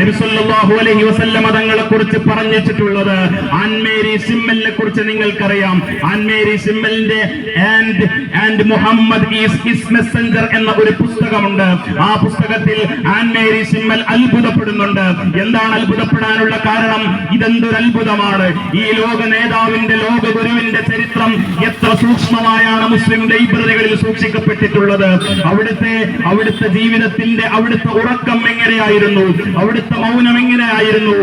നബിസല്ലാഹു അലൈഹി വസല്ലമ തങ്ങളെ കുറിച്ച് പറഞ്ഞിട്ടുള്ളത് ആൻമേരി സിമ്മലിനെ കുറിച്ച് നിങ്ങൾക്കറിയാം. Annemarie സിമ്മലിന്റെ and and Muhammad is his messenger എന്ന ഒരു പുസ്തകമുണ്ട്. ആ പുസ്തകത്തിൽ ആൻമേരി സിമ്മൽ അത്ഭുതപ്പെടുന്നുണ്ട്. എന്താണ് അത്ഭുതപ്പെടാനുള്ള കാരണം? ഇതെന്തൊരു അത്ഭുതമാണ്? ഈ ലോക നേതാവിന്റെ ലോക ഗുരുവിന്റെ ചരിത്രം എത്ര സൂക്ഷ്മമായാണ് മുസ്ലിം ലൈബ്രറികളിൽ സൂക്ഷിക്കപ്പെട്ടിട്ടുള്ളത്. അവിടുത്തെ അവിടുത്തെ ജീവിതത്തിന്റെ അവിടുത്തെ ഉറക്കം എങ്ങനെയായിരുന്നു? അവിടുത്തെ മൗനം എങ്ങനെയായിരുന്നു?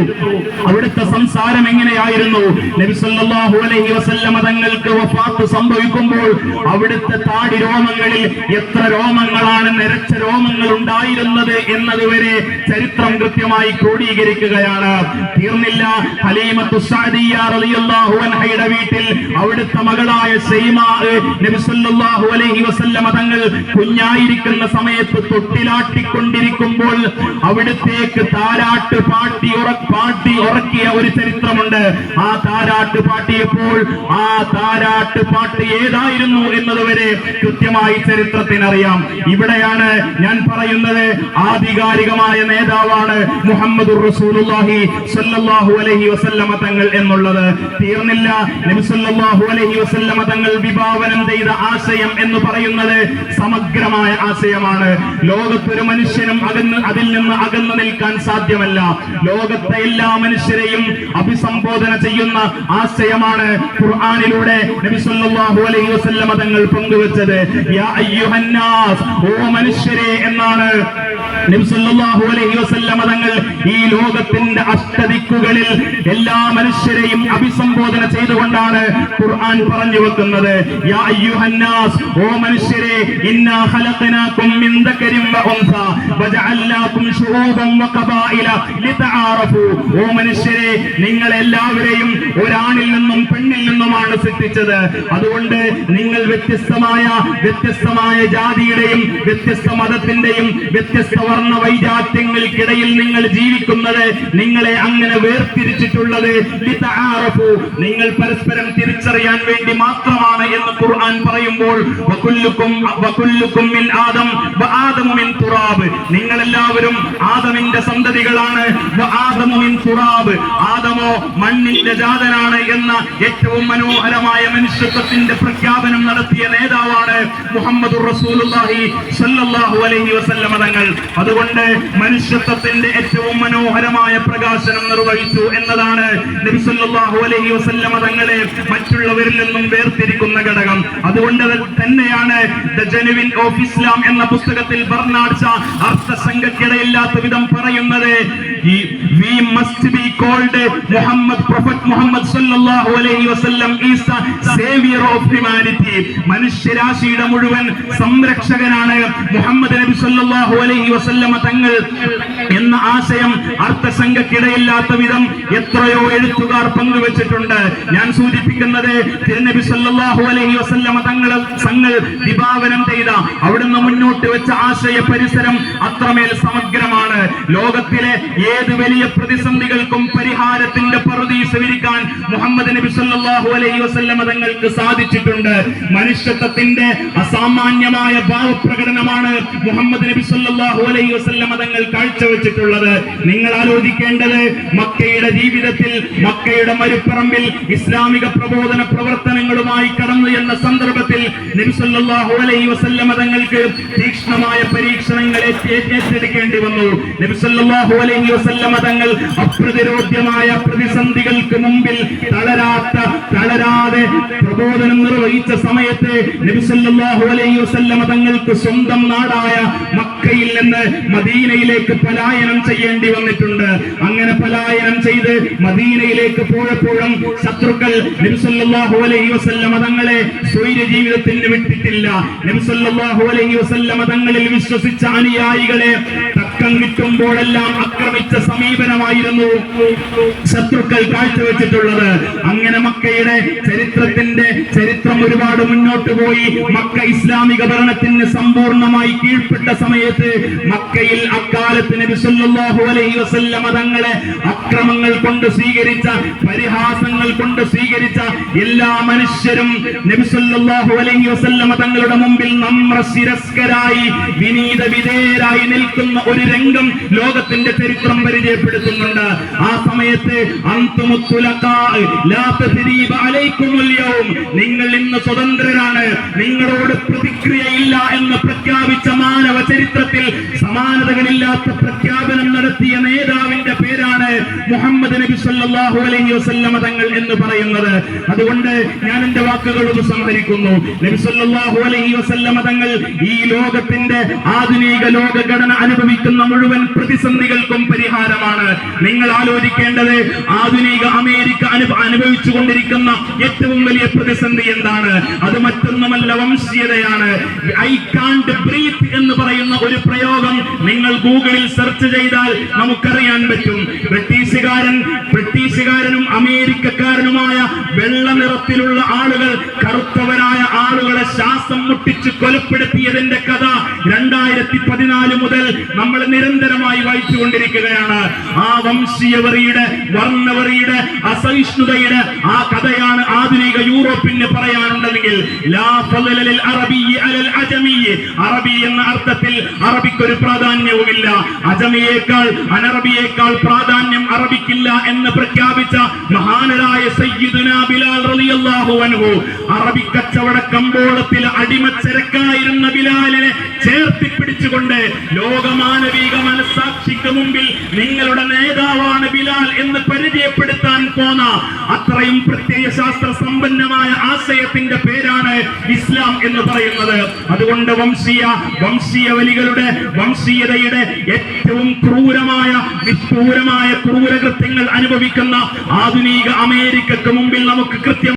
അവിടുത്തെ സംസാരം എങ്ങനെയായിരുന്നു? അലൈഹി വസല്ലമ തങ്ങൾക്ക് വഫാത്ത് സംഭവിക്കുമ്പോൾ അവിടുത്തെ താടി രോമങ്ങളിൽ എത്ര രോമങ്ങളാണ് നിരച്ച രോമങ്ങൾ ഉണ്ടായിരുന്നത് എന്നതുവരെ ചരിത്രം കൃത്യമായി ക്രോഡീകരിക്കുകയാണ്. തീർന്നില്ല. ഹലീമത്തു സഅദിയ്യ റളിയല്ലാഹു അൻഹയുടെ വീട്ടിൽ അവിടുത്തെ മകളായ അലൈഹി വസല്ലമ തങ്ങൾ കുഞ്ഞായിരിക്കുന്ന സമയത്ത് തൊട്ടിലാട്ടിക്കൊണ്ടിരിക്കുമ്പോൾ അവിടുത്തേക്ക് താരാട്ട് പാട്ടി പാട്ടി ഉറക്കിയ ഒരു ചരിത്രമുണ്ട്. ആ താരാട്ട് പാട്ടിയപ്പോൾ ആ താരാട്ട് പാട്ട് ഏതായിരുന്നു എന്നതുവരെ കൃത്യമായി ചരിത്രത്തിനറിയാം. ഇവിടെയാണ് ഞാൻ പറയുന്നത്. ആധികാരികമായ നേതാവാണ് മുഹമ്മദ് റസൂലുള്ളാഹി അലൈഹി വസല്ലമ തങ്ങൾ എന്നുള്ളത്. തീർന്നില്ല. നബി അലൈഹി വസല്ലമ തങ്ങൾ വിഭാവനം ചെയ്ത ആശയം എന്ന് പറയുന്നത് സമഗ്രമായ ആശയമാണ്. ലോകത്തൊരു മനുഷ്യനും അകന്ന് അതിൽ നിന്ന് അകന്നു നിൽക്കാൻ സാധ്യമല്ല. ലോകത്തെ എല്ലാ മനുഷ്യരെയും അഭിസംബോധന ചെയ്യുന്ന ആശയമാണ് ഖുർആാനിലൂടെ നബി സല്ലല്ലാഹു അലൈഹി വസല്ലമ തങ്ങൾ പങ്കുവച്ചത്. യാ ഓ മനുഷ്യരെ എന്നാണ്. നബി സല്ലല്ലാഹു അലൈഹി വസല്ലമ തങ്ങൾ ഈ ലോകത്തിന്റെ അഷ്ടദിക്കുകളിൽ എല്ലാ മനുഷ്യരെയും അഭിസംബോധന ചെയ്തുകൊണ്ടാണ് ഖുർആൻ പറഞ്ഞു വെക്കുന്നത്. യാ അയ്യുഹന്നാസ് ഓ മനുഷ്യരെ ഇന്നാ ഖലഖനാകും മിൻ ദക്കരിൻ വ ഉൻസ വജഅൽനാകും ശുഊബൻ വ ഖബായില ലിതആറഫു. ഓ മനുഷ്യരെ നിങ്ങൾ എല്ലാവരെയും ഒരാണിൽ നിന്നും പെണ്ണിൽ നിന്നുമാണ് സൃഷ്ടിച്ചത്. അതുകൊണ്ട് നിങ്ങൾ വ്യത്യസ്തമായ വ്യത്യസ്തമായ ജാതിയുടെയും വ്യത്യസ്ത മതത്തിന്റെയും വ്യത്യസ്ത വർണ വൈജാത്യങ്ങൾക്കിടയിൽ നിങ്ങൾ ജീവിക്കുന്നത് നിങ്ങളെ അങ്ങനെ വേർതിരിച്ചിട്ടുള്ളത്. നിങ്ങൾ പരസ്പരം തിരിച്ചറിയാൻ വേണ്ടി മാത്രമാണ് എന്ന് ഖുർആൻ പറയുമ്പോൾ ആദം ആദമുമിൻ തുറാബ്. നിങ്ങൾ എല്ലാവരും ആദമിന്റെ സന്തതികളാണ് ആദമുമിൻ തുറാബ്. ആദമോ മണ്ണിന്റെ ജാതനാണ് എന്ന ഏറ്റവും മനോഹരമായ മനുഷ്യത്വത്തിന്റെ പ്രഖ്യാപനം നടത്തിയ നേതാവാണ് മുഹമ്മദ് റസൂലുള്ളാഹി സ്വല്ലല്ലാഹു അലൈഹി വസല്ലം തങ്ങൾ. അതുകൊണ്ട് മനുഷ്യത്വത്തിന്റെ ഏറ്റവും മനോഹരമായ പ്രകാശനം നിർവഹിച്ചു എന്നതാണ് അലൈഹി വസല്ലമ തങ്ങളെ മറ്റുള്ളവരിൽ നിന്നും വേർതിരിക്കുന്ന ഘടകം. അതുകൊണ്ട് അത് തന്നെയാണ് ദ ജനുവിൻ ഓഫ് ഇസ്ലാം എന്ന പുസ്തകത്തിൽ ബർണാഡ് അർത്ഥസംഘക്കിടയില്ലാത്ത വിധം പറയുന്നത്. We must be called Muhammad prophet Muhammad സല്ലല്ലാഹു അലൈഹി വസല്ലം is the saviour of humanity. മനുഷ്യരാശിയുടെ മുഴുവൻ സംരക്ഷകനാണ് മുഹമ്മദ് നബി സല്ലല്ലാഹു അലൈഹി വസല്ലമ തങ്ങൾ എന്ന ആശയം അർത്ഥസംഘക്കിടയില്ലാത്ത വിധം എത്രയോ എഴുത്തുകാർ പങ്കുവച്ചിട്ടുണ്ട്. ഞാൻ സൂചിപ്പിക്കുന്നത് തിരുനബി സല്ലല്ലാഹു അലൈഹി വസല്ലമ തങ്ങൾ തങ്ങൾ വിഭാവനം ചെയ്ത അവിടുന്ന് മുന്നോട്ട് വെച്ച ആശയ പരിസരം അത്രമേൽ സമഗ്രമാണ്. ലോകത്തിലെ ഏത് വലിയ പ്രതിസന്ധികൾക്കും പരിഹാരത്തിന്റെ പറുദീസ വിരിക്കാൻ മുഹമ്മദ് നബി സല്ലല്ലാഹു അലൈഹി വസല്ലമ തങ്ങൾക്ക് സാധിച്ചിട്ടുണ്ട്. മനുഷ്യത്വത്തിന്റെ അസാമാന്യമായ ഭാവപ്രകടനമാണ് മുഹമ്മദ് നബി സല്ലല്ലാഹു അലൈഹി വസല്ലമ തങ്ങൾ കാഴ്ചവെച്ചിട്ടുള്ളത്. നിങ്ങൾ ആലോചിക്കേണ്ടത് മക്കയുടെ ജീവിതത്തിൽ മക്കയുടെ മരുപ്പറമ്പിൽ ഇസ്ലാമിക പ്രബോധന പ്രവർത്തനങ്ങളുമായി കടന്നു എന്ന സന്ദർഭത്തിൽ നബി സല്ലല്ലാഹു അലൈഹി വസല്ലമ തങ്ങൾക്ക് തീക്ഷ്ണമായ പരീക്ഷണങ്ങളെ ഏറ്റെടുക്കേണ്ടി വന്നു. നബി സല്ലല്ലാഹു അലൈഹി വസല്ലമ തങ്ങൾ അപ്രതിരോധ്യമായ പ്രതിസന്ധികൾക്ക് മുമ്പിൽ തളരാത്ത തളരാതെ പ്രബോധനം നിർവഹിച്ച സമയത്ത് നബി സല്ലല്ലാഹു അലൈഹി വസല്ലമ തങ്ങൾക്ക് സ്വന്തം നാടായ മക്കയിൽ നിന്ന് മദീനയിലേക്ക് പലായനം ചെയ്യേണ്ടി വന്നിട്ടുണ്ട്. അങ്ങനെ പലായനം ചെയ്ത് മദീനയിലേക്ക് പോയപ്പോഴും ശത്രുക്കൾ നബി സല്ലല്ലാഹു അലൈഹി വസല്ലമ തങ്ങളെ സ്വൈര ജീവിതത്തിന് വിട്ടിട്ടില്ല. നബി സല്ലല്ലാഹു അലൈഹി വസല്ലമ തങ്ങളിൽ വിശ്വസിച്ച അനുയായികളെ തക്കം കിട്ടുമ്പോഴെല്ലാം ആക്രമിച്ച സമീപനമായിരുന്നു ശത്രുക്കൾ കാഴ്ചവെച്ചിട്ടുള്ളത്. അങ്ങനെ മക്കയുടെ ചരിത്രത്തിന്റെ ചരിത്രം ഒരുപാട് മുന്നോട്ട് പോയി. മക്ക ഇസ്ലാമിക ഭരണത്തിന് സമ്പൂർണമായി കീഴ്പ്പെട്ട സമയത്ത് മക്കയിൽ അക്കാലത്ത് നബി സല്ലല്ലാഹു അലൈഹി വസല്ലമ തങ്ങളെ അക്രമങ്ങൾ കൊണ്ട് സ്വീകരിച്ച പരിഹാസങ്ങൾ കൊണ്ട് സ്വീകരിച്ച എല്ലാ മനുഷ്യരും നബി സല്ലല്ലാഹു അലൈഹി വസല്ലമ തങ്ങളുടെ മുമ്പിൽ നമ്ര ശിരസ്കരായി വിനീത വിധേയരായി നിൽക്കുന്ന ഒരു രംഗം ലോകത്തിന്റെ ചരിത്രം പരിചയപ്പെടുത്തുന്നുണ്ട്. ആ സമയത്ത് നിങ്ങൾ ഇന്ന് സ്വതന്ത്രരാണ്. നിങ്ങളോട് പ്രതിക്രിയയില്ല എന്ന് പ്രഖ്യാപിച്ച മാനവ ചരിത്രത്തിൽ സമാനതകളില്ലാത്ത പ്രഖ്യാപനം നടത്തിയ നേതാവിന്റെ പേരാണ് മുഹമ്മദ് നബി സല്ലല്ലാഹു അലൈഹി വസല്ലമ തങ്ങൾ എന്ന് പറയുന്നത്. അതുകൊണ്ട് ഞാൻ എന്റെ വാക്കുകൾ ഉപസംഹരിക്കുന്നു നബി സല്ലല്ലാഹു അലൈഹി വസല്ലമ തങ്ങൾ ഈ ലോകത്തിന്റെ ആധുനിക ലോകഘടന അനുഭവിക്കുന്ന മുഴുവൻ പ്രതിസന്ധികൾക്കും പരിഹാരമാണ്. നിങ്ങൾ ആലോചിക്കേണ്ടത് ആധുനിക അമേരിക്ക അനുഭ അനുഭവിച്ചു കൊണ്ടിരിക്കുന്ന ഏറ്റവും വലിയ പ്രതിസന്ധി എന്താണ്? അത് മറ്റൊന്നുമല്ല വംശീയതയാണ്. ഐ കാണ്ട് ബ്രീത്ത് എന്ന് പറയുന്ന ഒരു പ്രയോഗം നിങ്ങൾ ഗൂഗിളിൽ സെർച്ച് ചെയ്താൽ നമുക്കറിയാൻ പറ്റും. ബ്രിട്ടീഷുകാരൻ ബ്രിട്ടീഷുകാരനും അമേരിക്കക്കാരനുമായ വെള്ള നിറത്തിലുള്ള ആളുകൾ കറുത്തവരായ ആളുകളെ ശ്വാസം മുട്ടിച്ച് കൊലപ്പെടുത്തിയതിന്റെ കഥ രണ്ടായിരത്തി പതിനാല് മുതൽ നമ്മൾ നിരന്തരമായി വായിച്ചുകൊണ്ടിരിക്കുകയാണ്. ആ വംശീയവറിയുടെ വർണവറിയുടെ അസഹിഷ്ണുതയുടെ ആ കഥയാണ് ആധുനിക യൂറോപ്പിന് പറയാനുണ്ടെങ്കിൽ. അറബി എന്ന അർത്ഥത്തിൽ അറബിക്കൊരു പ്രാധാന്യവുമില്ല. അജമിയേക്കാൾ അനറബിയേക്കാൾ പ്രാധാന്യം അറബിക്കില്ല എന്ന് പ്രഖ്യാപിച്ച മഹാനരായ സയ്യിദുന ബിലാൽ റളിയല്ലാഹു അൻഹു. അറബി കച്ചവട കമ്പോളത്തിൽ അടിമച്ചരക്കായിരുന്ന ബിലാലിനെ ചേർത്തി പിടിച്ചുകൊണ്ട് ലോകമാനവിക മനസാക്ഷിക്ക് മുമ്പിൽ നിങ്ങളുടെ നേതാവാണ് ബിലാൽ എന്ന് പരിചയപ്പെടുത്താൻ പോന്ന അത്രയും പ്രത്യയശാസ്ത്ര സമ്പന്നമായ ആശയത്തിന്റെ പേരാണ് ഇസ്ലാം എന്ന് പറയുന്നത്. അതുകൊണ്ട് വംശീയ വംശീയവലികളുടെ വംശീയതയുടെ ഏറ്റവും ക്രൂരമായ നിഷ്ഠൂരമായ ക്രൂരകൃത്യങ്ങൾ അനുഭവിക്കുന്ന ആധുനിക അമേരിക്കക്ക് മുമ്പിൽ നമുക്ക് കൃത്യം